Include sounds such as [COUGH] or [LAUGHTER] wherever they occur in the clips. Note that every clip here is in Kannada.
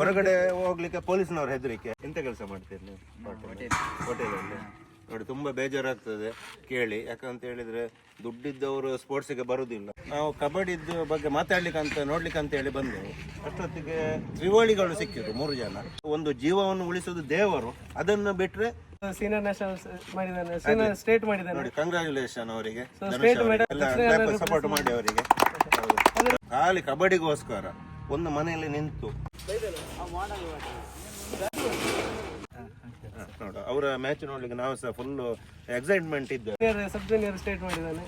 ಹೊರಗಡೆ ಹೋಗ್ಲಿಕ್ಕೆ ಪೊಲೀಸ್ನವ್ರ ಹೆದರಿಕೆ. ಎಂತ ಕೆಲಸ ಮಾಡ್ತೀರಿ ನೀವು? ಹೋಟೆಲಲ್ಲಿ ನೋಡಿ ತುಂಬಾ ಬೇಜಾರಾಗ್ತದೆ ಕೇಳಿ. ಯಾಕಂತ ಹೇಳಿದ್ರೆ ದುಡ್ಡಿದ್ದವರು ಸ್ಪೋರ್ಟ್ಸಿಗೆ ಬರುದಿಲ್ಲ. ನಾವು ಕಬಡ್ಡಿದ್ದು ಬಗ್ಗೆ ಮಾತಾಡ್ಲಿಕ್ಕೆ ಅಂತ ನೋಡ್ಲಿಕ್ಕೆ ಅಂತ ಹೇಳಿ ಬಂದೆವು ಅಷ್ಟೊತ್ತಿಗೆ ತ್ರಿವಳಿಗಳು ಸಿಕ್ಕಿದ್ರು ಮೂರು ಜನ. ಒಂದು ಜೀವವನ್ನು ಉಳಿಸೋದು ದೇವರು ಅದನ್ನು ಬಿಟ್ರೆ ಸೀನಿಯರ್ ನ್ಯಾಷನಲ್ ಸೀನಿಯರ್ ಸ್ಟೇಟ್ ಮಾಡಿದ್ದಾರೆ ನೋಡಿ ಕಂಗ್ರಾಚುಲೇಷನ್ ಅವರಿಗೆ. ಸಪೋರ್ಟ್ ಮಾಡಿ ಅವರಿಗೆ. ಖಾಲಿ ಕಬಡ್ಡಿಗೋಸ್ಕರ ಒಂದು ಮನೆಯಲ್ಲಿ ನಿಂತು ನೋಡು ಅವರ ಮ್ಯಾಚ್ ನೋಡ್ಲಿಕ್ಕೆ ನಾವು ಸಹ ಫುಲ್ ಎಕ್ಸೈಟ್ಮೆಂಟ್ ಇದ್ದೇವೆ. ಸಬ್ ಜೂನಿಯರ್ ಸ್ಟೇಟ್ ಮಾಡಿದ್ದಾನೆ.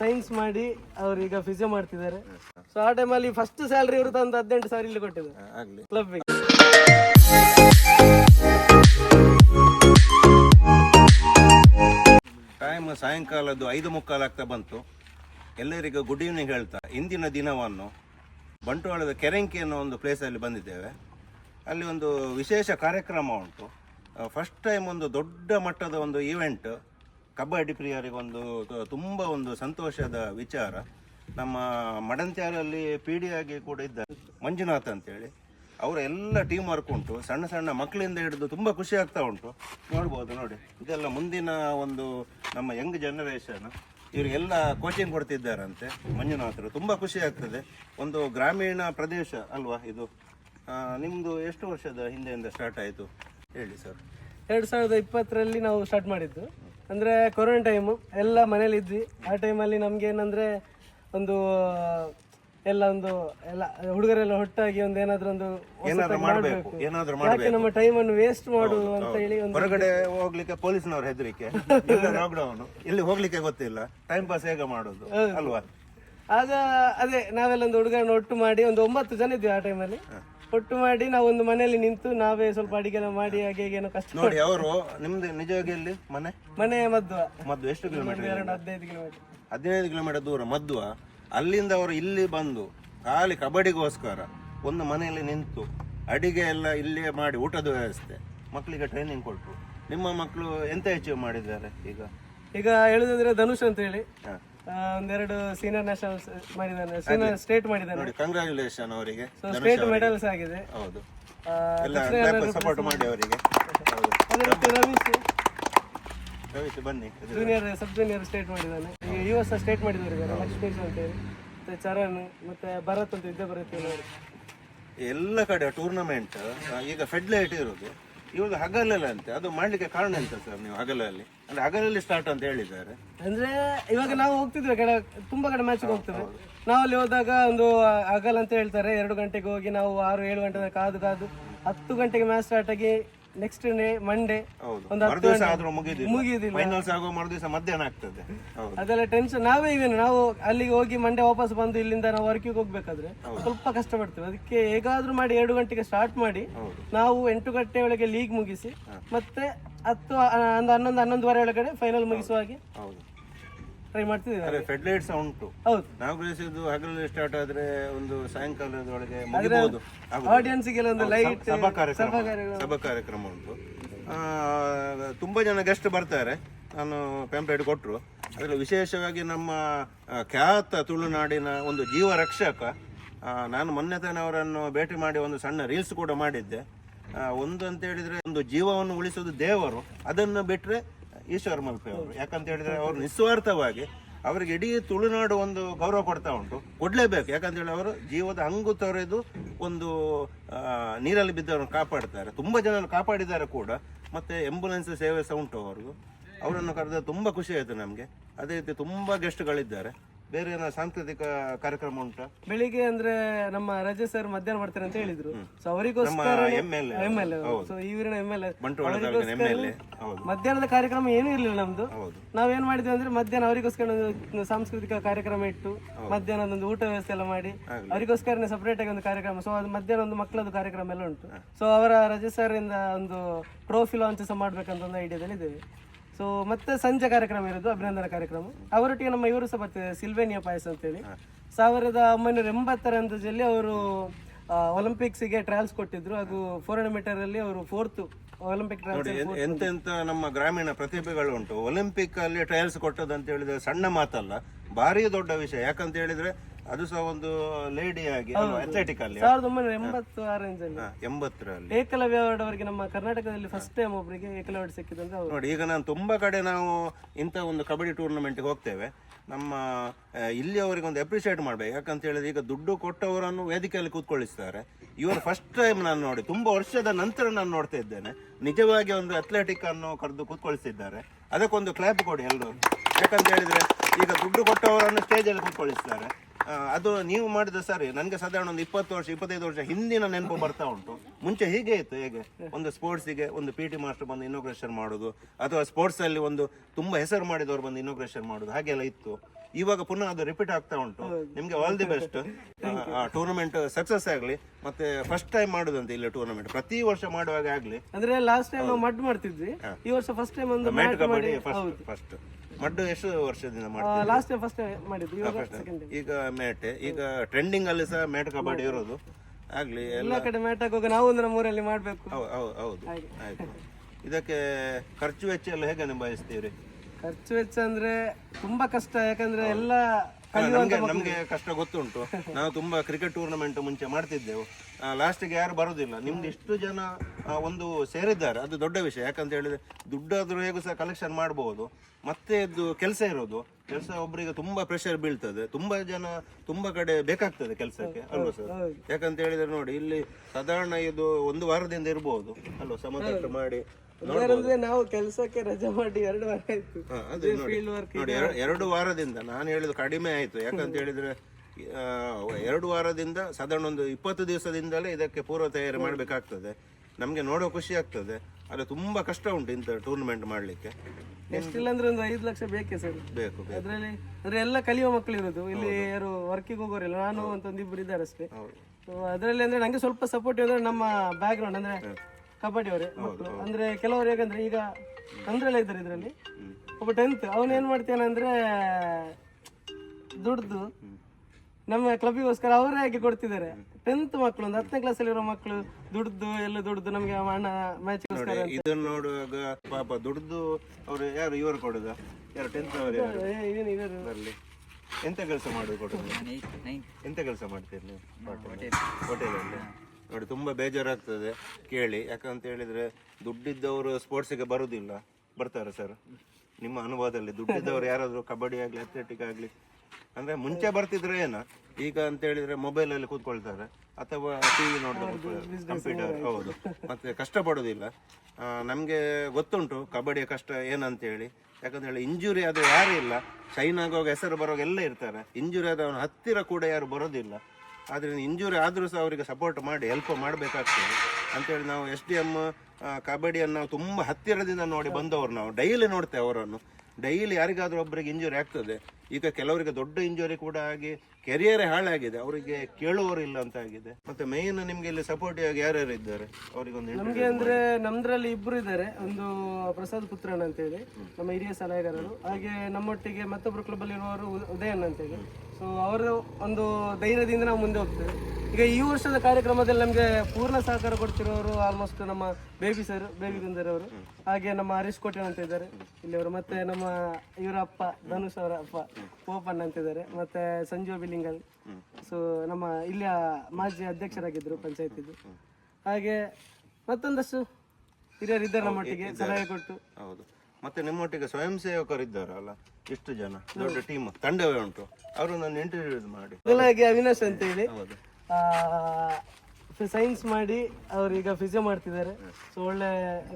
ಸೈನ್ಸ್ ಮಾಡಿ ಅವ್ರು ಈಗ ಫಿಸಿಯೋ ಮಾಡ್ತಿದ್ದಾರೆ. ಸೊ ಆ ಟೈಮಲ್ಲಿ ಫಸ್ಟ್ ಸ್ಯಾಲ್ರಿ ಇವರು ತಂದು ಹದಿನೆಂಟು ಸಾವಿರ ಇಲ್ಲಿ ಕೊಟ್ಟಿದ್ದಾರೆ ಕ್ಲಬ್ಗೆ ಟೈಮ್ ಸಾಯಂಕಾಲದ್ದು ಐದು ಮುಕ್ಕಾಲಾಗ್ತಾ ಬಂತು. ಎಲ್ಲರಿಗೂ ಗುಡ್ ಈವ್ನಿಂಗ್ ಹೇಳ್ತಾ ಇಂದಿನ ದಿನವನ್ನು ಬಂಟ್ವಾಳದ ಕೆರೆಂಕಿ ಅನ್ನೋ ಒಂದು ಪ್ಲೇಸಲ್ಲಿ ಬಂದಿದ್ದೇವೆ. ಅಲ್ಲಿ ಒಂದು ವಿಶೇಷ ಕಾರ್ಯಕ್ರಮ ಉಂಟು. ಫಸ್ಟ್ ಟೈಮ್ ಒಂದು ದೊಡ್ಡ ಮಟ್ಟದ ಒಂದು ಈವೆಂಟ್ ಕಬಡ್ಡಿ ಪ್ರಿಯರಿಗೆ ಒಂದು ತು- ತುಂಬ ಒಂದು ಸಂತೋಷದ ವಿಚಾರ. ನಮ್ಮ ಮಡಂತ್ಯಾರಲ್ಲಿ ಪಿ ಡಿ ಆಗಿ ಕೂಡ ಇದ್ದ ಮಂಜುನಾಥ್ ಅಂತೇಳಿ. ಅವರ ಎಲ್ಲ ಟೀಮ್ ವರ್ಕ್ ಉಂಟು. ಸಣ್ಣ ಸಣ್ಣ ಮಕ್ಕಳಿಂದ ಹಿಡಿದು ತುಂಬ ಖುಷಿ ಆಗ್ತಾ ಉಂಟು. ನೋಡ್ಬೋದು ನೋಡಿ. ಇದೆಲ್ಲ ಮುಂದಿನ ಒಂದು ನಮ್ಮ ಯಂಗ್ ಜನರೇಷನ್ ಇವರಿಗೆಲ್ಲ ಕೋಚಿಂಗ್ ಕೊಡ್ತಿದ್ದಾರಂತೆ. ಮಂಜುನಾಥರು ತುಂಬ ಖುಷಿ ಆಗ್ತದೆ. ಒಂದು ಗ್ರಾಮೀಣ ಪ್ರದೇಶ ಅಲ್ವಾ ಇದು? ನಿಮ್ಮದು ಎಷ್ಟು ವರ್ಷದ ಹಿಂದೆಯಿಂದ ಸ್ಟಾರ್ಟ್ ಆಯಿತು? ಹೇಳಿ ಸರ್ ಎರಡು ಸಾವಿರದ ಇಪ್ಪತ್ತರಲ್ಲಿ ನಾವು ಸ್ಟಾರ್ಟ್ ಮಾಡಿದ್ದು. ಅಂದರೆ ಕೊರೋನಾ ಟೈಮು ಎಲ್ಲ ಮನೇಲಿ ಇದ್ವಿ ಆ ಟೈಮಲ್ಲಿ ನಮಗೆ ಏನಂದ್ರೆ ಒಂದು ಎಲ್ಲ ಒಂದು ಎಲ್ಲ ಹುಡುಗರೆಲ್ಲ ಒಟ್ಟಾಗಿ ಒಂದು ಏನಾದ್ರೂ ಒಂದು ಏನಾದ್ರೂ ಮಾಡಬೇಕು ಏನಾದ್ರೂ ಯಾಕೆ ಮಾಡಬೇಕು. ನಮ್ಮ ಅನ್ನು ವೇಸ್ಟ್ ಮಾಡು ಅಂತ ಹೇಳಿ ಒಂದು ಹೊರಗಡೆ ಹೋಗ್ಲಿಕ್ಕೆ [LAUGHS] ಇಲ್ಲ ಹೆದರಿಕೆ. ಲಾಕ್ಡೌನ್ ಇಲ್ಲಿ ಹೋಗ್ಲಿಕ್ಕೆ ಗೊತ್ತಿಲ್ಲ. ಟೈಮ್ ಪಾಸ್ ಹೇಗೆ ಮಾಡೋದು? ಅಲ್ವಾ? ಆಗ ಅದೇ ನಾವೆಲ್ಲ ಒಂದು ಹುಡುಗರನ್ನ ಒಟ್ಟು ಮಾಡಿ ಒಂದು ಒಂಬತ್ತು ಜನ ಇದ್ವಿ ಆ ಟೈಮಲ್ಲಿ ಒಟ್ಟು ಮಾಡಿ ನಾವು ಒಂದು ಮನೆಯಲ್ಲಿ ನಿಂತು ನಾವೇ ಸ್ವಲ್ಪ ಅಡಿಗೆಲ್ಲ ಮಾಡಿ ಹಾಗೆ ಹೀಗೆ ಏನೋ ಕಷ್ಟ ನೋಡಿ ಅವರು ನಿಮ್ದು ನಿಜವಾಗಿ ಎಲ್ಲಿ? ಮನೆ? ಮನೆ ಮದ್ದು ಮದ್ದು ಎಷ್ಟು ಕಿಲೋಮೀಟರ್ ಎರಡು ಹದಿನೈದು ಕಿಲೋಮೀಟರ್ ಹದಿನೈದು ಕಿಲೋಮೀಟರ್ ದೂರ ಮಧ್ವ ಅಲ್ಲಿಂದ ಅವರು ಇಲ್ಲಿ ಬಂದು ಖಾಲಿ ಕಬಡ್ಡಿಗೋಸ್ಕರ ಒಂದು ಮನೆಯಲ್ಲಿ ನಿಂತು ಅಡಿಗೆ ಎಲ್ಲ ಇಲ್ಲೇ ಮಾಡಿ ಊಟದ ವ್ಯವಸ್ಥೆ ಮಕ್ಕಳಿಗೆ ಟ್ರೈನಿಂಗ್ ಕೊಟ್ಟರು ನಿಮ್ಮ ಮಕ್ಕಳು ಎಂತ ಅಚೀವ್ ಮಾಡಿದ್ದಾರೆ ಈಗ? ಈಗ ಹೇಳುದಂದ್ರೆ ಧನುಷ್ ಅಂತ ಹೇಳಿ ಹಾ. ಒಂದೆರಡು ಸೀನಿಯರ್ ನ್ಯಾಷನಲ್ ಮಾಡಿದ್ದಾನೆ ಸೀನಿಯರ್ ಸ್ಟೇಟ್ ಮಾಡಿದ್ದಾನೆ. ನೋಡಿ ಕಂಗ್ರಾಚುಲೇಷನ್ ಅವರಿಗೆ. ಸೊ ಸ್ಟೇಟ್ ಮೆಡಲ್ಸ್ ಆಗಿದೆ. ಹೌದು. ಆ, ಎಲ್ಲ ಸಪೋರ್ಟ್ ಮಾಡಿ ಅವರಿಗೆ. ಹೌದು. ಅದೇ ರೀತಿ ರವೀಶ್ ರವೀಶ್ ಬನ್ನಿ. ಜೂನಿಯರ್ ಸಬ್ ಜೂನಿಯರ್ ಸ್ಟೇಟ್ ಮಾಡಿದ್ದಾನೆ ಈ ವರ್ಷ ಸ್ಟೇಟ್ ಮಾಡಿದ್ದಾರೆ ಇದ್ದಾರೆ ಲಕ್ಷ್ಮೀಶ್ ಅಂತ ಹೇಳಿ. ಮತ್ತೆ ಚರಣ್ ಮತ್ತೆ ಭರತ್ ಅಂತ ಇದ್ದೇ ಬರುತ್ತೆ ನೋಡಿ ಎಲ್ಲ ಕಡೆ ಟೂರ್ನಮೆಂಟ್ ಈಗ ಫೆಡ್ಲೈಟ್ ಇರೋದು. ಇವಾಗ ಹಗಲಲ್ಲ ಅಂತೆ ಅದು ಮಾಡ್ಲಿಕ್ಕೆ ಕಾರಣ ಎಂತ ಸರ್ ನೀವು ಹಗಲಲ್ಲಿ? ಅಂದ್ರೆ ಹಗಲಲ್ಲಿ ಸ್ಟಾರ್ಟ್ ಅಂತ ಹೇಳಿದ್ದಾರೆ. ಅಂದ್ರೆ ಇವಾಗ ನಾವು ಹೋಗ್ತಿದ್ರೆ ಕಡೆ ತುಂಬಾ ಕಡೆ ಮ್ಯಾಚ್ ಹೋಗ್ತೇವೆ. ನಾವು ಅಲ್ಲಿ ಹೋದಾಗ ಒಂದು ಹಗಲ್ ಅಂತ ಹೇಳ್ತಾರೆ ಎರಡು ಗಂಟೆಗೆ ಹೋಗಿ ನಾವು ಆರು ಏಳು ಗಂಟೆ ಕಾದು ಕಾದು ಹತ್ತು ಗಂಟೆಗೆ ಮ್ಯಾಚ್ ಸ್ಟಾರ್ಟ್ ಆಗಿ ನೆಕ್ಸ್ಟ್ ಡೇ ಮಂಡೇ ಹೌದು. ಒಂದು ಹತ್ತು ಮರುದಿವಸ ಗಂಟೆ- ಆದ್ರೂ ಮುಗಿದಿಲ್ಲ. ಮುಗಿಯುದಿಲ್ಲ ಫೈನಲ್ಸ್ ಆಗೋ ಮರುದಿವಸ ಮಧ್ಯಾಹ್ನ ಆಗ್ತದೆ. ಹೌದು. ಅದೆಲ್ಲ ಟೆನ್ಷನ್ ನಾವೇ ಇವೇನು ನಾವು ಅಲ್ಲಿಗೆ ಹೋಗಿ ಮಂಡೆ ವಾಪಸ್ ಬಂದು ಇಲ್ಲಿಂದ ನಾವು ವರ್ಕಿಗೆ ಹೋಗ್ಬೇಕಾದ್ರೆ ಸ್ವಲ್ಪ ಕಷ್ಟ ಪಡ್ತೇವೆ ಅದಕ್ಕೆ ಹೇಗಾದ್ರೂ ಮಾಡಿ ಎರಡು ಗಂಟೆಗೆ ಸ್ಟಾರ್ಟ್ ಮಾಡಿ ಹೌದು. ನಾವು ಎಂಟು ಗಂಟೆ ಒಳಗೆ ಲೀಗ್ ಮುಗಿಸಿ ಮತ್ತೆ ಹತ್ತು ಆ, ಒಂದು ಹನ್ನೊಂದು ಹನ್ನೊಂದುವರೆ ಒಳಗಡೆ ಫೈನಲ್ ಮುಗಿಸುವ ಹಾಗೆ ಹೌದು. ಟ್ರೈ ಮಾಡ್ತಿದ್ದೀವಿ ಅದೇ ಫೆಡ್ಲೈಟ್ಸ್ ಉಂಟು. ಹೌದು. ನಾವು ಗ್ರಹಿಸಿದ್ದು ಹಗಲಲ್ಲಿ ಸ್ಟಾರ್ಟ್ ಆದ್ರೆ ಒಂದು ಸಾಯಂಕಾಲದೊಳಗೆ ಮುಗಿಬಹುದು ಆಡಿಯನ್ಸ್ಗೆಲ್ಲ ಒಂದು ಲೈಟ್ ಸಭಾ ಕಾರ್ಯಕ್ರಮ ಸಭಾ ಕಾರ್ಯಕ್ರಮ. ಉಂಟು. ಆ, ತುಂಬಾ ಜನ ಗೆಸ್ಟ್ ಬರ್ತಾರೆ. ನಾನು ಪ್ಯಾಂಪ್ಲೇಟ್ ಕೊಟ್ಟರು ಅದರಲ್ಲಿ ವಿಶೇಷವಾಗಿ ನಮ್ಮ ಆ, ಖ್ಯಾತ ತುಳುನಾಡಿನ ಒಂದು ಜೀವ ರಕ್ಷಕ ಆ, ನಾನು ಮೊನ್ನೆ ತಾನೆ ಅವರನ್ನು ಭೇಟಿ ಮಾಡಿ ಒಂದು ಸಣ್ಣ ರೀಲ್ಸ್ ಕೂಡ ಮಾಡಿದ್ದೆ. ಆ, ಒಂದು ಅಂತ ಹೇಳಿದ್ರೆ ಒಂದು ಜೀವವನ್ನು ಉಳಿಸೋದು ದೇವರು. ಅದನ್ನು ಬಿಟ್ರೆ ಈಶ್ವರ ಮಲ್ಪೆ ಅವರು. ಯಾಕಂತ ಹೇಳಿದ್ರೆ ಅವರು ನಿಸ್ವಾರ್ಥವಾಗಿ ಅವರಿಗೆ ಇಡೀ ತುಳುನಾಡು ಒಂದು ಗೌರವ ಕೊಡ್ತಾ ಉಂಟು. ಕೊಡಲೇಬೇಕು. ಯಾಕಂತ ಹೇಳಿ ಅವರು ಜೀವದ ಹಂಗು ತೊರೆದು ಒಂದು ನೀರಲ್ಲಿ ಬಿದ್ದವರನ್ನು ಕಾಪಾಡ್ತಾರೆ. ತುಂಬ ಜನ ಕಾಪಾಡಿದ್ದಾರೆ ಕೂಡ. ಮತ್ತೆ ಆಂಬುಲೆನ್ಸ್ ಸೇವೆ ಸಹ ಉಂಟು ಅವ್ರಿಗೂ ಅವರನ್ನು ಕರೆದ ತುಂಬಾ ಖುಷಿ ಆಯ್ತು ನಮಗೆ. ಅದೇ ರೀತಿ ತುಂಬ ಗೆಸ್ಟ್ಗಳಿದ್ದಾರೆ ಬೇರೆ ಏನೋ ಸಾಂಸ್ಕೃತಿಕ ಕಾರ್ಯಕ್ರಮ ಉಂಟಾ? ಬೆಳಿಗ್ಗೆ ಅಂದ್ರೆ ನಮ್ಮ ರಜೆ ಸರ್ ಮಧ್ಯಾಹ್ನ ಬರ್ತಾರೆ ಅಂತ ಹೇಳಿದ್ರು. ಸೊ ಅವರಿಗೋಸ್ಕರ ಎಲ್ ಸೊ ಇವರಿನ ಎಲ್ ಎ ಮಧ್ಯಾಹ್ನದ ಕಾರ್ಯಕ್ರಮ ಏನೂ ಇರಲಿಲ್ಲ ನಮ್ದು. ನಾವ್ ನಾವೇನ್ ಮಾಡಿದ್ವಿ ಅಂದ್ರೆ ಮಧ್ಯಾಹ್ನ ಅವರಿಗೋಸ್ಕರ ಒಂದು ಸಾಂಸ್ಕೃತಿಕ ಕಾರ್ಯಕ್ರಮ ಇಟ್ಟು ಮಧ್ಯಾಹ್ನ ಒಂದು ಊಟ ವ್ಯವಸ್ಥೆ ಎಲ್ಲ ಮಾಡಿ ಅವರಿಗೋಸ್ಕರ ಸಪರೇಟ್ ಆಗಿ ಒಂದು ಕಾರ್ಯಕ್ರಮ. ಸೊ ಅದು ಮಧ್ಯಾಹ್ನ ಒಂದು ಮಕ್ಕಳದ್ದು ಕಾರ್ಯಕ್ರಮ ಎಲ್ಲ ಉಂಟು. ಸೊ ಅವರ ರಜೆ ಸರ್ ಇಂದ ಒಂದು ಟ್ರೋಫಿ ಲಾಂಚ್ ಸಹ ಮಾಡ್ಬೇಕಂತ ಒಂದು ಐಡಿಯಾದಲ್ಲಿ ಇದ್ದೇವೆ ಸೊ ಮತ್ತೆ ಸಂಜೆ ಕಾರ್ಯಕ್ರಮ ಇರೋದು ಅಭಿನಂದನಾ ಕಾರ್ಯಕ್ರಮ. ಅವರೊಟ್ಟಿಗೆ ನಮ್ಮ ಇವರು ಸಹ ಬರ್ತದೆ ಸಿಲ್ವೇನಿಯಾ ಪಾಯಸ ಅಂತೇಳಿ. ಸಾವಿರದ ಒಂಬೈನೂರ ಎಂಬತ್ತರ ಅಂದಾಜಲ್ಲಿ ಅವರು ಒಲಿಂಪಿಕ್ಸ್ಗೆ ಟ್ರಯಲ್ಸ್ ಕೊಟ್ಟಿದ್ರು. ಅದು ಫೋರ್ ಹಂಡ್ರೆಡ್ ಮೀಟರ್ ಅಲ್ಲಿ ಅವರು ಫೋರ್ತ್ ಒಲಿಂಪಿಕ್ ಟ್ರಯಲ್ಸ್ ಎಂತೆಂತ ನಮ್ಮ ಗ್ರಾಮೀಣ ಪ್ರತಿಭೆಗಳು ಉಂಟು. ಒಲಿಂಪಿಕ್ ಅಲ್ಲಿ ಟ್ರಯಲ್ಸ್ ಕೊಟ್ಟದಂತ ಹೇಳಿದ್ರೆ ಸಣ್ಣ ಮಾತಲ್ಲ ಭಾರಿ ದೊಡ್ಡ ವಿಷಯ. ಯಾಕಂತ ಹೇಳಿದ್ರೆ ಅದು ಸಹ ಒಂದು ಲೇಡಿ ಆಗಿ ಅಥ್ಲೆಟಿಕ್ ಅಲ್ಲಿ. ಸಾವಿರದ ಒಂಬೈನೂರ ಎಂಬತ್ತು ಆ ರೇಂಜ್ ಅಲ್ಲಿ. ಎಂಬತ್ತರಲ್ಲಿ. ಏಕಲವ್ಯ ಅವಾರ್ಡ್ ಅವರಿಗೆ ನಮ್ಮ ಕರ್ನಾಟಕದಲ್ಲಿ ಫಸ್ಟ್ ಟೈಮ್ ಒಬ್ಬರಿಗೆ ಏಕಲವ್ಯ ಅವಾರ್ಡ್ ಸಿಕ್ಕಿದಂದ್ರೆ ಅವರು ನೋಡಿ ಈಗ ನಾನು ತುಂಬಾ ಕಡೆ ನಾವು ಇಂಥ ಒಂದು ಕಬಡ್ಡಿ ಟೂರ್ನಮೆಂಟ್ಗೆ ಹೋಗ್ತೇವೆ. ನಮ್ಮ ಇಲ್ಲಿ ಅವರಿಗೆ ಒಂದು ಅಪ್ರಿಷಿಯೇಟ್ ಮಾಡ್ಬೇಕು. ಯಾಕಂತ ಹೇಳಿದ್ರೆ ಈಗ ದುಡ್ಡು ಕೊಟ್ಟವರನ್ನು ವೇದಿಕೆಯಲ್ಲಿ ಕೂತ್ಕೊಳ್ಳಿಸ್ತಾರೆ. ಇವರು ಫಸ್ಟ್ ಟೈಮ್ ನಾನು ನೋಡಿ ತುಂಬಾ ವರ್ಷದ ನಂತರ ನಾನು ನೋಡ್ತಾ ಇದ್ದೇನೆ. ನಿಜವಾಗಿ ಒಂದು ಅಥ್ಲೆಟಿಕ್ ಅನ್ನು ಕರೆದು ಕೂತ್ಕೊಳಿಸಿದ್ದಾರೆ. ಅದಕ್ಕೊಂದು ಕ್ಲಾಪ್ ಕೊಡಿ ಎಲ್ಲರೂ ಯಾಕಂತ ಹೇಳಿದ್ರೆ ಈಗ ದುಡ್ಡು ಕೊಟ್ಟವರನ್ನು ಸ್ಟೇಜಲ್ಲಿ ಕೂತ್ಕೊಳಿಸ್ತಾರೆ ಅದು ನೀವು ಮಾಡಿದ ಸರಿ ನನಗೆ ಸಾಧಾರಣ ಒಂದು ಇಪ್ಪತ್ತು ವರ್ಷ ಇಪ್ಪತ್ತೈದು ವರ್ಷ ಹಿಂದಿನ ನೆನಪು ಬರ್ತಾ ಉಂಟು. ಮುಂಚೆ ಹೀಗೆ ಇತ್ತು ಹೇಗೆ? ಒಂದು ಸ್ಪೋರ್ಟ್ಸಿಗೆ ಒಂದು ಪಿ ಟಿ ಮಾಸ್ಟರ್ ಬಂದು ಇನೋಗ್ರೇಷನ್ ಮಾಡೋದು ಅಥವಾ ಸ್ಪೋರ್ಟ್ಸ್ ಅಲ್ಲಿ ಒಂದು ತುಂಬಾ ಹೆಸರು ಮಾಡಿದವರು ಬಂದು ಇನೋಗ್ರೇಷನ್ ಮಾಡೋದು ಹಾಗೆಲ್ಲ ಇತ್ತು. ಇವಾಗ ಪುನಃ ಅದು ರಿಪೀಟ್ ಆಗ್ತಾ ಉಂಟು. ನಿಮ್ಗೆ all the best tournament success ಆಗಲಿ ಮತ್ತೆ ಫಸ್ಟ್ ಟೈಮ್ ಮಾಡುದಂತೆ ಇಲ್ಲಿ ಟೂರ್ನಮೆಂಟ್ ಪ್ರತಿ ವರ್ಷ ಮಾಡುವಾಗ ಆಗ್ಲಿ. ಅಂದ್ರೆ ಲಾಸ್ಟ್ ಟೈಮ್ ನಾವು ಮಡ್ ಮಾಡ್ತಿದ್ವಿ. ಈ ವರ್ಷ ಫಸ್ಟ್ ಟೈಮ್ ಒಂದು ಮ್ಯಾಟ್ ಕಬಡ್ಡಿ ಫಸ್ಟ್ ಮಡ್ಡು ಎಷ್ಟು ವರ್ಷದಿಂದ ಮಾಡಿ ಲಾಸ್ಟ್ ಟೈಮ್ ಫಸ್ಟ್ ಇವಾಗ ಸೆಕೆಂಡ್ ಈಗ ಮ್ಯಾಟ್ ಈಗ ಟ್ರೆಂಡಿಂಗ್ ಅಲ್ಲಿ ಸಹ ಮ್ಯಾಟ್ ಕಬಡ್ಡಿ ಇರೋದು. ಆಗ್ಲಿ ಎಲ್ಲ ಕಡೆ ಮ್ಯಾಟ್ ಹಾಕುವಾಗ ನಾವು ಒಂದು ಮೂರಲ್ಲಿ ಮಾಡ್ಬೇಕು. ಹೌದು. ಆಯ್ತು. ಇದಕ್ಕೆ ಖರ್ಚು ವೆಚ್ಚ ಎಲ್ಲ ಹೇಗೆ ನಿಭಾಯಿಸ್ತೀರಿ? ಖರ್ಚು ವೆಚ್ಚ ಅಂದ್ರೆ ತುಂಬಾ ಕಷ್ಟ ಯಾಕಂದ್ರೆ ಎಲ್ಲ ನಮ್ಗೆ ನಮ್ಗೆ ಕಷ್ಟ ಗೊತ್ತುಂಟು. ನಾವು ತುಂಬಾ ಕ್ರಿಕೆಟ್ ಟೂರ್ನಮೆಂಟ್ ಮುಂಚೆ ಮಾಡ್ತಿದ್ದೆವು. ಲಾಸ್ಟಿಗೆ ಯಾರು ಬರೋದಿಲ್ಲ. ನಿಮ್ದು ಎಷ್ಟು ಜನ ಒಂದು ಸೇರಿದ್ದಾರೆ. ಅದು ದೊಡ್ಡ ವಿಷಯ. ಯಾಕಂತ ಹೇಳಿದ್ರೆ ದುಡ್ಡಾದರೂ ಹೇಗೂ ಸಹ ಕಲೆಕ್ಷನ್ ಮಾಡಬಹುದು ಮತ್ತೆ ಇದು ಕೆಲಸ ಇರೋದು. ಕೆಲಸ ಒಬ್ಬರಿಗೆ ತುಂಬಾ ಪ್ರೆಷರ್ ಬೀಳ್ತದೆ. ತುಂಬಾ ಜನ ತುಂಬಾ ಕಡೆ ಬೇಕಾಗ್ತದೆ ಕೆಲಸಕ್ಕೆ. ಅಲ್ವಾ ಸರ್? ಯಾಕಂತ ಹೇಳಿದ್ರೆ ನೋಡಿ ಇಲ್ಲಿ ಸಾಧಾರಣ ಇದು ಒಂದು ವಾರದಿಂದ ಇರಬಹುದು ಅಲ್ವಾ ಸಮತಟ್ಟು ಮಾಡಿ ನಾವು ಕೆಲಸಕ್ಕೆ ರಜೆ ಮಾಡಿ ಎರಡು ವಾರ ಆಯ್ತು. ನೋಡಿ. ಎರಡು ವಾರದಿಂದ ನಾನು ಹೇಳಿದ ಕಡಿಮೆ ಆಯ್ತು. ಯಾಕಂತ ಹೇಳಿದ್ರೆ ಎರಡು ವಾರದಿಂದ ಸಾಧಾರಣ ಒಂದು ಇಪ್ಪತ್ತು ದಿವಸದಿಂದಲೇ ಇದಕ್ಕೆ ಪೂರ್ವ ತಯಾರಿ ಮಾಡಬೇಕಾಗ್ತದೆ. ನಮಗೆ ನೋಡೋ ಖುಷಿ ಆಗ್ತದೆ. ಆದರೆ ತುಂಬಾ ಕಷ್ಟ ಉಂಟು ಇಂಥ ಟೂರ್ನಮೆಂಟ್ ಮಾಡಲಿಕ್ಕೆ. ಎಷ್ಟಿಲ್ಲ ಅಂದ್ರೆ ಒಂದು ಐದು ಲಕ್ಷ ಬೇಕೇ ಸರ್. ಬೇಕು ಅದರಲ್ಲಿ ಅಂದ್ರೆ ಎಲ್ಲ ಕಲಿಯುವ ಮಕ್ಕಳು ಇರೋದು. ಇಲ್ಲಿ ಯಾರು ವರ್ಕಿಗೆ ಹೋಗೋರಿಲ್ಲ ನಾನು ಅಂತ ಒಂದಿಬ್ಬರು ಇದ್ದಾರೆ ಅಷ್ಟೇ. ಅದರಲ್ಲಿ ಅಂದ್ರೆ ನಂಗೆ ಸ್ವಲ್ಪ ಸಪೋರ್ಟ್ ಅಂದ್ರೆ ನಮ್ಮ ಬ್ಯಾಕ್ ಗ್ರೌಂಡ್ ಅಂದ್ರೆ ಕಬಡ್ಡಿ ಅವರೇ ಮಕ್ಕಳು ಅಂದ್ರೆ ಕೆಲವರು ಹೇಗಂದ್ರೆ ಈಗ ಅಂದ್ರೆಲ್ಲ ಇದ್ದಾರೆ ಇದರಲ್ಲಿ. ಒಬ್ಬ ಟೆಂತ್ ಅವನು ಏನು ಮಾಡ್ತಾನೆ ಅಂದ್ರೆ ದುಡ್ದು ನಮ್ಮ ಕ್ಲಬ್ಗೋಸ್ಕರ ಅವರೇ ಆಗಿ ಕೊಡ್ತಿದ್ದಾರೆ. ಟೆಂತ್ ಮಕ್ಕಳು ಒಂದು ಹತ್ತನೇ ಕ್ಲಾಸಲ್ಲಿ ಇರೋ ಮಕ್ಕಳು ದುಡ್ದು ಎಲ್ಲ ದುಡ್ದು ನಮಗೆ ಹಣ ಮ್ಯಾಚ್ ಇದನ್ನ ನೋಡುವಾಗ ಪಾಪ ದುಡ್ದು ಅವರು ಯಾರು ಇವರು ಕೊಡುದ? ಯಾರು ಟೆಂತ್ ಅವರು ಯಾರು? ಏನು ಇವರು ಬರಲಿ. ಎಂತ ಕೆಲಸ ಮಾಡುದು ಕೊಡುದು? ಎಂತ ಕೆಲಸ ಮಾಡ್ತೀರಿ ನೀವು? ಹೋಟೆಲಲ್ಲಿ ನೋಡಿ ತುಂಬಾ ಬೇಜಾರಾಗ್ತದೆ ಕೇಳಿ. ಯಾಕಂತ ಹೇಳಿದ್ರೆ ದುಡ್ಡಿದ್ದವರು ಸ್ಪೋರ್ಟ್ಸಿಗೆ ಬರುದಿಲ್ಲ. ಬರ್ತಾರೆ ಸರ್ ನಿಮ್ಮ ಅನುಭವದಲ್ಲಿ ದುಡ್ಡಿದ್ದವರು ಯಾರಾದರೂ ಕಬಡ್ಡಿ ಆಗ್ಲಿ ಅಥ್ಲೆಟಿಕ್ ಆಗ್ಲಿ ಅಂದ್ರೆ ಮುಂಚೆ ಬರ್ತಿದ್ರೆ ಏನ? ಈಗ ಅಂತ ಹೇಳಿದ್ರೆ ಮೊಬೈಲ್ ಅಲ್ಲಿ ಕೂತ್ಕೊಳ್ತಾರೆ. ಅಥವಾ ಟಿವಿ ನೋಡ್ತಾ ಕಂಪ್ಯೂಟರ್ ಹೌದು. ಮತ್ತೆ ಕಷ್ಟ ಪಡೋದಿಲ್ಲ ನಮ್ಗೆ ಗೊತ್ತುಂಟು ಕಬಡ್ಡಿಯ ಕಷ್ಟ ಏನಂತ ಹೇಳಿ ಯಾಕಂತ ಹೇಳಿ ಇಂಜುರಿ ಅದು ಯಾರು ಇಲ್ಲ. ಶೈನ್ ಆಗೋವಾಗ ಹೆಸರು ಬರೋವಾಗ ಎಲ್ಲ ಇರ್ತಾರೆ. ಇಂಜುರಿ ಆದವನ ಹತ್ತಿರ ಕೂಡ ಯಾರು ಬರೋದಿಲ್ಲ. ಆದ್ರಿಂದ ಇಂಜುರಿ ಆದರೂ ಸಹ ಅವರಿಗೆ ಸಪೋರ್ಟ್ ಮಾಡಿ ಹೆಲ್ಪ್ ಮಾಡಬೇಕಾಗ್ತದೆ. ಅಂತೇಳಿ ನಾವು ಎಸ್ ಡಿ ಎಂ ಕಬಡ್ಡಿಯನ್ನು ನಾವು ತುಂಬ ಹತ್ತಿರದಿಂದ ನೋಡಿ ಬಂದವರು ನಾವು. ಡೈಲಿ ನೋಡ್ತೇವೆ ಅವರನ್ನು. ಡೈಲಿ ಯಾರಿಗಾದ್ರೂ ಒಬ್ಬರಿಗೆ ಇಂಜುರಿ ಆಗ್ತದೆ. ಈಗ ಕೆಲವರಿಗೆ ದೊಡ್ಡ ಇಂಜುರಿ ಕೂಡ ಆಗಿ ಕೆರಿಯರ್ ಹಾಳಾಗಿದೆ. ಅವರಿಗೆ ಕೇಳುವವರು ಇಲ್ಲ ಅಂತ ಆಗಿದೆ. ಮತ್ತೆ ಮೇನ್ ನಿಮ್ಗೆ ಇಲ್ಲಿ ಸಪೋರ್ಟಿವ್ ಆಗಿ ಯಾರ್ಯಾರು ಇದ್ದಾರೆ? ಅವರಿಗೊಂದು ನಮ್ಗೆ ಅಂದ್ರೆ ನಮ್ದ್ರಲ್ಲಿ ಇಬ್ರು ಇದ್ದಾರೆ. ಒಂದು ಪ್ರಸಾದ್ ಪುತ್ರನ್ ಅಂತ ಹೇಳಿ ನಮ್ಮ ಹಿರಿಯ ಸಲಹೆಗಾರರು. ಹಾಗೆ ನಮ್ಮೊಟ್ಟಿಗೆ ಮತ್ತೊಬ್ರು ಕ್ಲಬ್ ಅಲ್ಲಿ ಇರುವವರು ಉದಯನ್ ಅಂತ ಹೇಳಿ ಸೊ ಅವರ ಒಂದು ಧೈರ್ಯದಿಂದ ನಾವು ಮುಂದೆ ಹೋಗ್ತೇವೆ. ಈಗ ಈ ವರ್ಷದ ಕಾರ್ಯಕ್ರಮದಲ್ಲಿ ನಮಗೆ ಪೂರ್ಣ ಸಹಕಾರ ಕೊಡ್ತಿರೋರು ಆಲ್ಮೋಸ್ಟ್ ನಮ್ಮ ಬೇಬಿ ಸರ್ ಬೇಬಿ ಗುಂದರ್ ಅವರು. ಹಾಗೆ ನಮ್ಮ ಹರೀಶ್ ಕೋಟೆ ಅಂತ ಇದ್ದಾರೆ. ಇಲ್ಲಿ ಅವರು ಮತ್ತೆ ನಮ್ಮ ಇವರ ಅಪ್ಪ ಧನುಷ್ ಅವರ ಅಪ್ಪ ಓಪನ್ ಅಂತ ಇದ್ದಾರೆ. ಮತ್ತೆ ಸಂಜೀವ ಬಿಲಿಂಗಲ್ ಸೊ ನಮ್ಮ ಇಲ್ಲಿಯ ಮಾಜಿ ಅಧ್ಯಕ್ಷರಾಗಿದ್ದರು ಪಂಚಾಯತಿದು. ಹಾಗೆ ಮತ್ತೊಂದಷ್ಟು ಹಿರಿಯರು ಇದ್ದಾರೆ ನಮ್ಮೊಟ್ಟಿಗೆ ಸಲಹೆ ಕೊಟ್ಟು. ಹೌದು. ಮತ್ತೆ ನಿಮ್ಮೊಟ್ಟಿಗೆ ಸ್ವಯಂ ಸೇವಕರು ಇದ್ದಾರಲ್ಲ ಇಷ್ಟು ಜನ? ದೊಡ್ಡ ಟೀಮ್ ತಂಡವೇ ಉಂಟು. ಅವರು ನನ್ನ ಇಂಟರ್ವ್ಯೂ ಮಾಡಿ. ಮೊದಲಾಗಿ ಅವಿನಾಶ್ ಅಂತ ಹೇಳಿ. ಹೌದು. ಸೈನ್ಸ್ ಮಾಡಿ ಅವ್ರೀಗ ಫಿಸಿಯೋ ಮಾಡ್ತಿದ್ದಾರೆ. ಸೊ ಒಳ್ಳೆ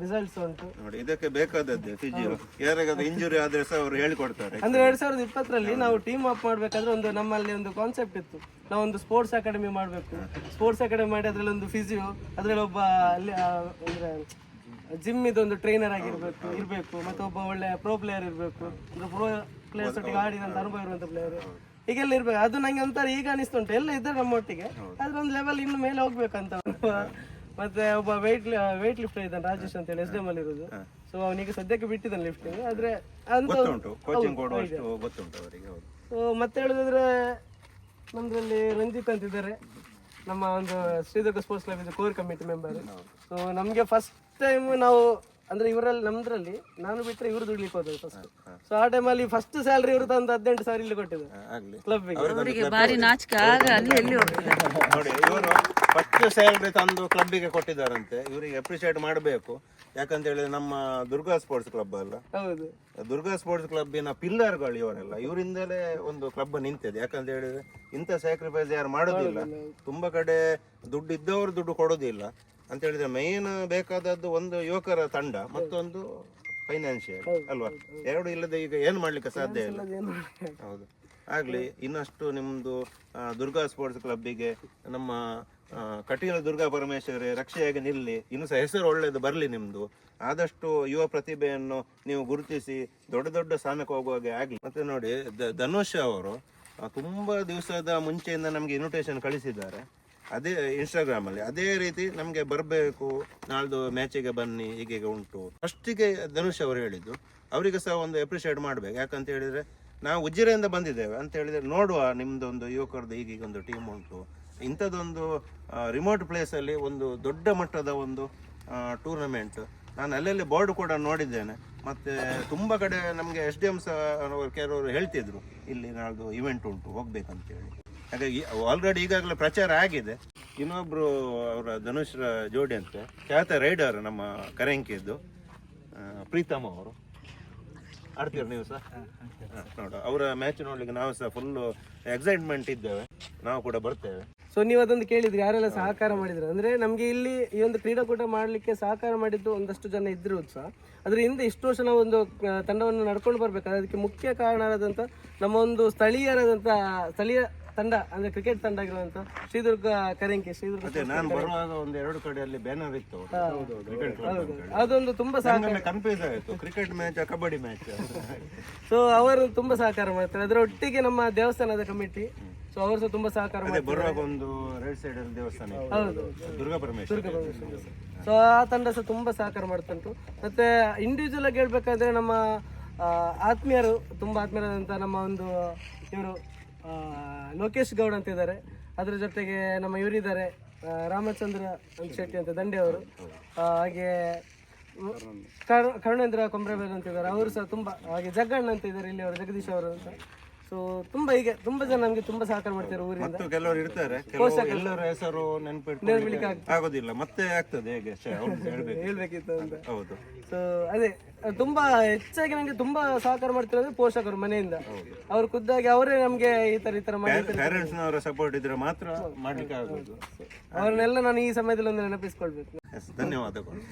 ರಿಸಲ್ಟ್ಸ್ ಉಂಟು. ನೋಡಿ ಇದಕ್ಕೆ ಬೇಕಾದದ್ದೇ ಫಿಜಿಯೋ ಯಾರಿಗಾದ್ರೂ ಇಂಜುರಿ ಆದ್ರೆ ಸಹ ಅವರು ಹೇಳಿಕೊಡ್ತಾರೆ. ಅಂದ್ರೆ ಎರಡ್ ಸಾವಿರದ ಇಪ್ಪತ್ತರಲ್ಲಿ ನಾವು ಟೀಮ್ ಅಪ್ ಮಾಡ್ಬೇಕಾದ್ರೆ ಒಂದು ನಮ್ಮಲ್ಲಿ ಒಂದು ಕಾನ್ಸೆಪ್ಟ್ ಇತ್ತು. ನಾವು ಒಂದು ಸ್ಪೋರ್ಟ್ಸ್ ಅಕಾಡೆಮಿ ಮಾಡಬೇಕು. ಸ್ಪೋರ್ಟ್ಸ್ ಅಕಾಡೆಮಿ ಮಾಡಿ ಅದ್ರಲ್ಲಿ ಒಂದು ಫಿಸಿಯೋ ಅದ್ರಲ್ಲಿ ಒಬ್ಬ ಅಲ್ಲಿ ಅಂದ್ರೆ ಜಿಮ್ ಇದೊಂದು ಟ್ರೈನರ್ ಆಗಿರ್ಬೇಕು ಇರಬೇಕು ಮತ್ತೆ ಒಬ್ಬ ಒಳ್ಳೆ ಪ್ರೋ ಪ್ಲೇಯರ್ ಇರಬೇಕು. ಒಂದು ಪ್ರೋ ಪ್ಲೇಯರ್ಸ್ ಒಟ್ಟಿಗೆ ಆಡಿದಂತ ಅನುಭವ ಇರುವಂತ ಪ್ಲೇಯರ್ ಹೀಗೆಲ್ಲ ಇರ್ಬೇಕು. ಅದು ನಂಗೆ ಒಂಥರ ಈಗ ಅನಿಸ್ತುಂಟು ಎಲ್ಲ ಇದ್ದಾರೆ ನಮ್ಮೊಟ್ಟಿಗೆ ಆದ್ರೆ ಒಂದು ಲೆವೆಲ್ ಇನ್ನು ಮೇಲೆ ಹೋಗ್ಬೇಕಂತ. ಮತ್ತೆ ಒಬ್ಬ ವೆಯ್ಟ್ ವೆಯ್ಟ್ ಲಿಫ್ಟರ್ ಇದ್ದಾನೆ ರಾಜೇಶ್ ಅಂತ ಹೇಳಿ ಎಸ್ ಡಿ ಅಲ್ಲಿ ಇರೋದು. ಸೊ ಅವನಿಗೆ ಸದ್ಯಕ್ಕೆ ಬಿಟ್ಟಿದ್ದಾನೆ ಲಿಫ್ಟಿಂಗ್ ಆದ್ರೆ ಅಂತ ಸೊ ಮತ್ತೆ ಹೇಳುದಾದ್ರೆ ನಮ್ದ್ರಲ್ಲಿ ರಂಜಿತ್ ಅಂತ ಇದ್ದಾರೆ ನಮ್ಮ ಒಂದು Sridurga sports club core committee member so ನಮಗೆ ಫಸ್ಟ್ ಟೈಮ್ ನಾವು ಅಂದ್ರೆ ಇವರಲ್ಲಿ ನಮ್ದ್ರಲ್ಲಿ ನಾನು ಬಿಟ್ರೆ ಇವರು ದುಡ್ಲಿಕ್ಕೆ ಹೋದ್ರು ಫಸ್ಟ್ ಸೊ ಆ ಟೈಮಲ್ಲಿ ಫಸ್ಟ್ ಸ್ಯಾಲ್ರಿ ಇವರು ತಂದು ಹದಿನೆಂಟು ಸಾವಿರ ಇಲ್ಲಿ ಕೊಟ್ಟಿದ್ದು. ಆಗ್ಲಿ. ಕ್ಲಬ್ಬಿಗೆ ಅವರಿಗೆ ಭಾರಿ ನಾಚಿಕೆ ಆಗ ಅಲ್ಲಿ ಎಲ್ಲಿ ಹೋಗ್ತಿದ್ದಾರೆ ನೋಡಿ ಇವರು ಫಸ್ಟ್ ಸ್ಯಾಲ್ರಿ ತಂದು ಕ್ಲಬ್ಬಿಗೆ ಕೊಟ್ಟಿದ್ದಾರಂತೆ. ಇವರಿಗೆ ಅಪ್ರಿಶಿಯೇಟ್ ಮಾಡಬೇಕು. ಯಾಕಂತ ಹೇಳಿದ್ರೆ ನಮ್ಮ ದುರ್ಗಾ ಸ್ಪೋರ್ಟ್ಸ್ ಕ್ಲಬ್ ಅಲ್ಲ? ಹೌದು. ದುರ್ಗಾ ಸ್ಪೋರ್ಟ್ಸ್ ಕ್ಲಬ್ಬಿನ ಪಿಲ್ಲರ್ಗಳು ಇವರೆಲ್ಲ. ಇವರಿಂದಲೇ ಒಂದು ಕ್ಲಬ್ ನಿಂತಿದೆ. ಯಾಕಂತ ಹೇಳಿದ್ರೆ ಇಂಥ ಸ್ಯಾಕ್ರಿಫೈಸ್ ಯಾರು ಮಾಡೋದಿಲ್ಲ. ತುಂಬಾ ಕಡೆ ದುಡ್ಡು ಇದ್ದವರು ದುಡ್ಡು ಕೊಡೋದಿಲ್ಲ. ಅಂತ ಹೇಳಿದ್ರೆ ಮೇನ್ ಬೇಕಾದದ್ದು ಒಂದು ಯುವಕರ ತಂಡ ಮತ್ತೊಂದು ಫೈನಾನ್ಷಿಯಲ್ ಅಲ್ವಾ? ಎರಡು ಇಲ್ಲದೆ ಈಗ ಏನು ಮಾಡ್ಲಿಕ್ಕೆ ಸಾಧ್ಯ ಇಲ್ಲ? ಹೌದು. ಆಗ್ಲಿ ಇನ್ನಷ್ಟು ನಿಮ್ದು ದುರ್ಗಾ ಸ್ಪೋರ್ಟ್ಸ್ ಕ್ಲಬ್ಬಿಗೆ ನಮ್ಮ ಕಠಿಣ ಕಟೀಲ ದುರ್ಗಾ ಪರಮೇಶ್ವರಿ ರಕ್ಷೆಯಾಗಿ ನಿಲ್ಲಿ ಇನ್ನು ಸಹ ಹೆಸರು ಒಳ್ಳೇದು ಬರಲಿ ನಿಮ್ದು. ಆದಷ್ಟು ಯುವ ಪ್ರತಿಭೆಯನ್ನು ನೀವು ಗುರುತಿಸಿ ದೊಡ್ಡ ದೊಡ್ಡ ಸ್ಥಾನಕ್ಕೆ ಹೋಗುವಾಗೆ ಆಗ್ಲಿ. ಮತ್ತೆ ನೋಡಿ ಧನುಷ್ ಅವರು ತುಂಬಾ ದಿವಸದ ಮುಂಚೆಯಿಂದ ನಮಗೆ ಇನ್ವಿಟೇಷನ್ ಕಳಿಸಿದ್ದಾರೆ. ಅದೇ ಇನ್ಸ್ಟಾಗ್ರಾಮಲ್ಲಿ ಅದೇ ರೀತಿ ನಮಗೆ ಬರಬೇಕು, ನಾಳ್ದು ಮ್ಯಾಚಿಗೆ ಬನ್ನಿ ಹೀಗೆ ಉಂಟು. ಫಸ್ಟಿಗೆ ಧನುಷ್ ಅವರು ಹೇಳಿದ್ದು. ಅವರಿಗೆ ಸಹ ಒಂದು ಎಪ್ರಿಷಿಯೇಟ್ ಮಾಡ್ಬೇಕು. ಯಾಕಂತ ಹೇಳಿದ್ರೆ, ನಾವು ಉಜ್ಜಿರೆಯಿಂದ ಬಂದಿದ್ದೇವೆ. ಅಂತ ಹೇಳಿದ್ರೆ, ನೋಡುವ ನಿಮ್ಮದೊಂದು ಯುವಕರದ್ದು ಈಗೀಗ ಒಂದು ಟೀಮ್ ಉಂಟು ಇಂಥದ್ದೊಂದು ರಿಮೋಟ್ ಪ್ಲೇಸಲ್ಲಿ ಒಂದು ದೊಡ್ಡ ಮಟ್ಟದ ಒಂದು ಟೂರ್ನಮೆಂಟ್ ನಾನು ಅಲ್ಲಲ್ಲಿ ಬೋರ್ಡ್ ಕೂಡ ನೋಡಿದ್ದೇನೆ. ಮತ್ತೆ ತುಂಬ ಕಡೆ ನಮಗೆ ಎಸ್ ಡಿ ಎಂ ಸಹ ಕೆಲವರು ಹೇಳ್ತಿದ್ರು. ಇಲ್ಲಿ ನಾಳ್ದು ಇವೆಂಟ್ ಉಂಟು, ಹೋಗ್ಬೇಕಂತೇಳಿ. ಹಾಗಾಗಿ ಆಲ್ರೆಡಿ ಈಗಾಗಲೇ ಪ್ರಚಾರ ಆಗಿದೆ. ಇನ್ನೊಬ್ಬರು ಅವರ ಧನುಷ್ ಜೋಡಿ ಅಂತ ಖ್ಯಾತ ರೈಡರ್ ನಮ್ಮ ಕರೆಂಕಿದ್ದು ಪ್ರೀತಮ್ ಅವರು. ಆಡ್ತೀರ ನೀವು ಸಹ? ನೋಡು ಅವರ ಮ್ಯಾಚ್ ನೋಡ್ಲಿಕ್ಕೆ ನಾವು ಸಹ ಫುಲ್ ಎಕ್ಸೈಟ್ಮೆಂಟ್ ಇದ್ದೇವೆ. ನಾವು ಕೂಡ ಬರ್ತೇವೆ. ಸೊ ನೀವು ಅದೊಂದು ಕೇಳಿದ್ರಿ ಯಾರೆಲ್ಲ ಸಹಕಾರ ಮಾಡಿದ್ರು? ಅಂದ್ರೆ ನಮ್ಗೆ ಇಲ್ಲಿ ಈ ಒಂದು ಕ್ರೀಡಾಕೂಟ ಮಾಡ್ಲಿಕ್ಕೆ ಸಹಕಾರ ಮಾಡಿದ್ದು ಒಂದಷ್ಟು ಜನ ಇದ್ರು ಸಹ. ಅದ್ರ ಹಿಂದೆ ಇಷ್ಟು ವರ್ಷ ನಾವು ಒಂದು ತಂಡವನ್ನು ನಡ್ಕೊಂಡು ಬರ್ಬೇಕಾದ್ರೆ ಅದಕ್ಕೆ ಮುಖ್ಯ ಕಾರಣರಾದಂತ ನಮ್ಮ ಒಂದು ಸ್ಥಳೀಯರಾದಂತ ಸ್ಥಳೀಯ ತಂಡ ಅಂದ್ರೆ ಕ್ರಿಕೆಟ್ ತಂಡ ಆಗಿರುವಂತ ಶ್ರೀದುರ್ಗ ಕರೆಂಕಿ ಶ್ರೀದುರ್ಗ ನಾನು ಬರುವಾಗ ಒಂದು ಎರಡು ಕಡೆಯಲ್ಲಿ ಬ್ಯಾನರ್ ಇತ್ತು. ಕ್ರಿಕೆಟ್ ಕ್ಲಬ್ ಅದೊಂದು ತುಂಬಾ ಸಹಕಾರ. ಕನ್ಫ್ಯೂಸ್ ಆಯಿತು. Cricket match kabaddi match so ಅವರು ತುಂಬಾ ಸಹಕಾರ ಮಾಡ್ತಾರೆ. ಅದರ ಒಟ್ಟಿಗೆ ನಮ್ಮ ದೇವಸ್ಥಾನದ ಕಮಿಟಿ ಸೊ ಅವರು ಸಹ ತುಂಬಾ ಸಹಕಾರ ಅದೇ ಬರುವಾಗ ಒಂದು ರೈಟ್ ಸೈಡ್ ಅಲ್ಲಿ ದೇವಸ್ಥಾನ ಇತ್ತು. ಹೌದು ದುರ್ಗಾ ಪರಮೇಶ್ವರ. ಸೊ ಆ ತಂಡ ಸಹ ತುಂಬಾ ಸಹಕಾರ ಮಾಡ್ತಂಟು. ಮತ್ತೆ ಇಂಡಿವಿಜುವಲ್ ಆಗಿ ಹೇಳ್ಬೇಕಾದ್ರೆ ನಮ್ಮ ಆ, ಆತ್ಮೀಯರು ತುಂಬಾ ಆತ್ಮೀಯರಾದಂಥ ನಮ್ಮ ಒಂದು ಇವರು ಲೋಕೇಶ್ ಗೌಡ್ ಅಂತ ಇದ್ದಾರೆ. ಅದ್ರ ಜೊತೆಗೆ ನಮ್ಮ ಇವರಿದ್ದಾರೆ ರಾಮಚಂದ್ರ ಶೆಟ್ಟಿ ಅಂತ ದಂಡೆ ಅವರು. ಹಾಗೆ ಕರ್- ಕರುಣೇಂದ್ರ ಕೊಂಬ್ರೆಬೇಲ್ ಅಂತಿದ್ದಾರೆ ಅವರು ಸಹ ತುಂಬ, ಹಾಗೆ ಜಗ್ಗಣ್ಣ ಅಂತ ಇದ್ದಾರೆ ಇಲ್ಲಿ ಅವರು, ಜಗದೀಶ್ ಅವರು ಅಂತ. ಸೊ ತುಂಬಾ ಈಗ ತುಂಬಾ ಜನ ನಮ್ಗೆ ತುಂಬಾ ಸಹಕಾರ ಮಾಡ್ತಾರೆ ಊರಿಂದ. ಮತ್ತು ಕೆಲವರು ಇರ್ತಾರೆ ಕೆಲವರು ಎಲ್ಲರ ಹೆಸರು ನೆನಪಿಟ್ಕೊಳ್ಳಿಕ್ಕೆ ಆಗೋದಿಲ್ಲ ಮತ್ತೆ ಆಗ್ತದೆ ಹೇಗೆ? ಶ್ಶೆ, ಅವ್ರು [LAUGHS] ಹೇಳ್ಬೇಕು. ಹೇಳ್ಬೇಕಿತ್ತು ಅಂತ. ಹೌದು. ಸೊ ಅದೇ ತುಂಬಾ ಹೆಚ್ಚಾಗಿ ನಂಗೆ ತುಂಬಾ ಸಹಕಾರ ಮಾಡ್ತಿರೋದು ಪೋಷಕರು ಮನೆಯಿಂದ. ಅವ್ರು ಖುದ್ದಾಗಿ ಅವರೇ ನಮ್ಗೆ ಈ ತರ ಈ ತರ ಮಾಡಿ ಪೇರೆಂಟ್ಸ್ ನವರ ಸಪೋರ್ಟ್ ಇದ್ರೆ ಮಾತ್ರ ಮಾಡ್ಲಿಕ್ಕೆ ಆಗೋದು. ಅವ್ರನ್ನೆಲ್ಲ ನಾನು ಈ ಸಮಯದಲ್ಲಿ ಒಂದು ನೆನಪಿಸ್ಕೊಳ್ಬೇಕು. ಎಸ್ ಧನ್ಯವಾದಗಳು.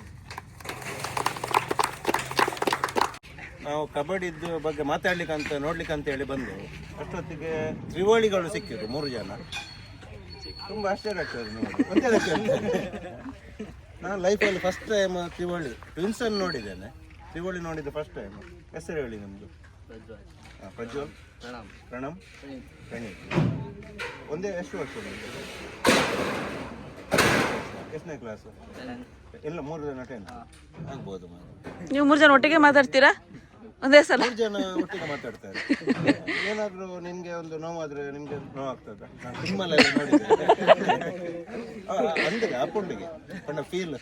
ನಾವು ಕಬಡ್ಡಿ ಬಗ್ಗೆ ಮಾತಾಡ್ಲಿಕ್ಕೆ ಅಂತ ನೋಡ್ಲಿಕ್ಕೆ ಅಂತ ಹೇಳಿ ಬಂದೆವು ಅಷ್ಟೊತ್ತಿಗೆ ತ್ರಿವಳಿಗಳು ಸಿಕ್ಕಿದ್ರು, ಮೂರು ಜನ. ತುಂಬಾ ಆಶ್ಚರ್ಯ ಆಗ್ತದೆ ಗೊತ್ತಿಲ್ಲ ನಾನು ಲೈಫಲ್ಲಿ ಫಸ್ಟ್ ಟೈಮ್ ತ್ರಿವಳಿ ಟ್ವಿನ್ಸ್ ಅನ್ನು ನೋಡಿದ್ದೇನೆ. ತ್ರಿವಳಿ ನೋಡಿದ್ದು ಫಸ್ಟ್ ಟೈಮ್ ಹೆಸರು ಹೇಳಿ ನಮ್ದು? ಹಾಂ ಪ್ರಜ್ವಲ್. ಪ್ರಣಮ್. ಪ್ರಣೀತ್. ಒಂದೇ, ಎಷ್ಟು ವರ್ಷ? ಎಷ್ಟನೇ ಕ್ಲಾಸು ಇಲ್ಲ, ಮೂರು ಜನ ಟೆನ್ ಆಗ್ಬೋದು ನೀವು ಮೂರು ಜನ ಒಟ್ಟಿಗೆ ಮಾತಾಡ್ತೀರಾ? ಒಂದೇ ಸಲ. ಜನ ಒಟ್ಟಿಗೆ ಮಾತಾಡ್ತಾರೆ. ಏನಾದರೂ ನಿಮಗೆ ಒಂದು ನೋವಾದ್ರೆ ನಿಮಗೆ ನೋವಾಗ್ತದ? ನಾನು ಸಿನಿಮಲೆಲ್ಲ ನೋಡಿದ್ದೆ ಅಂದಿಗೆ ಆ ಪುಂಡಿಗೆ ಪಂಡ ಫೀಲ್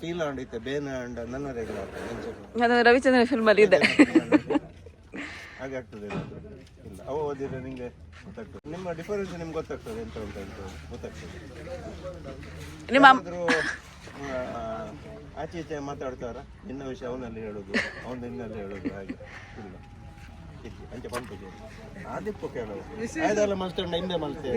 ಫೀಲ್ ಆಂಡಿತ್ತೆ ಬೇನ ಅಂಡ ನನ್ನ ರೆಗ್ಯುಲರ್ ಅದು ರವಿಚಂದ್ರನ್ ಫಿಲ್ಮಲ್ಲಿ ಇದೆ. ಹಾಗೆ ಆಗ್ತದೆ ಇಲ್ಲ. ಅವ ಓದಿದ್ರೆ ನಿಮಗೆ ಗೊತ್ತಾಗ್ತದೆ. ನಿಮ್ಮ ಡಿಫರೆನ್ಸ್ ನಿಮ್ಗೆ ಗೊತ್ತಾಗ್ತದೆ ಎಂತ ಉಂಟು ಅಂತ ಗೊತ್ತಾಗ್ತದೆ. ನಿಮ್ಮ ಆಚೆ ಈಚೆ ಮಾತಾಡ್ತಾರ ನಿನ್ನ ವಿಷಯ ಅವನಲ್ಲಿ ಹೇಳೋದು ಅವನು ನಿನ್ನಲ್ಲಿ ಹೇಳೋದು ಹಾಗೆ. ಇಲ್ಲ. ಅಂಚೆ ಪಂಪಿಗೆ ಕೇಳೋದು ಹಿಂದೆ ಮಲ್ತೆ.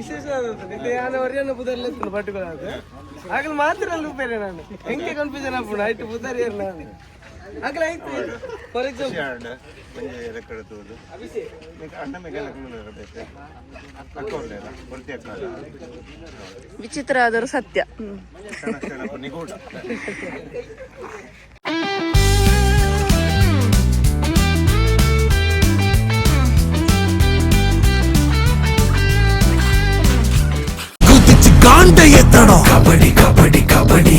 ಆಗಲು ಮಾತ್ರ ಬೇರೆ ನಾನು. ಹೆಂಗೆ ಕನ್ಫ್ಯೂಷನ್ ಆಗ್ಬಿಡ ಆಯ್ತು ಬುಧರಿ ನಾನು. ವಿಚಿತ್ರ ಆದರೂ ಸತ್ಯ ನಿಗೂಢ காண்டைய தடம். கபடி கபடி கபடி.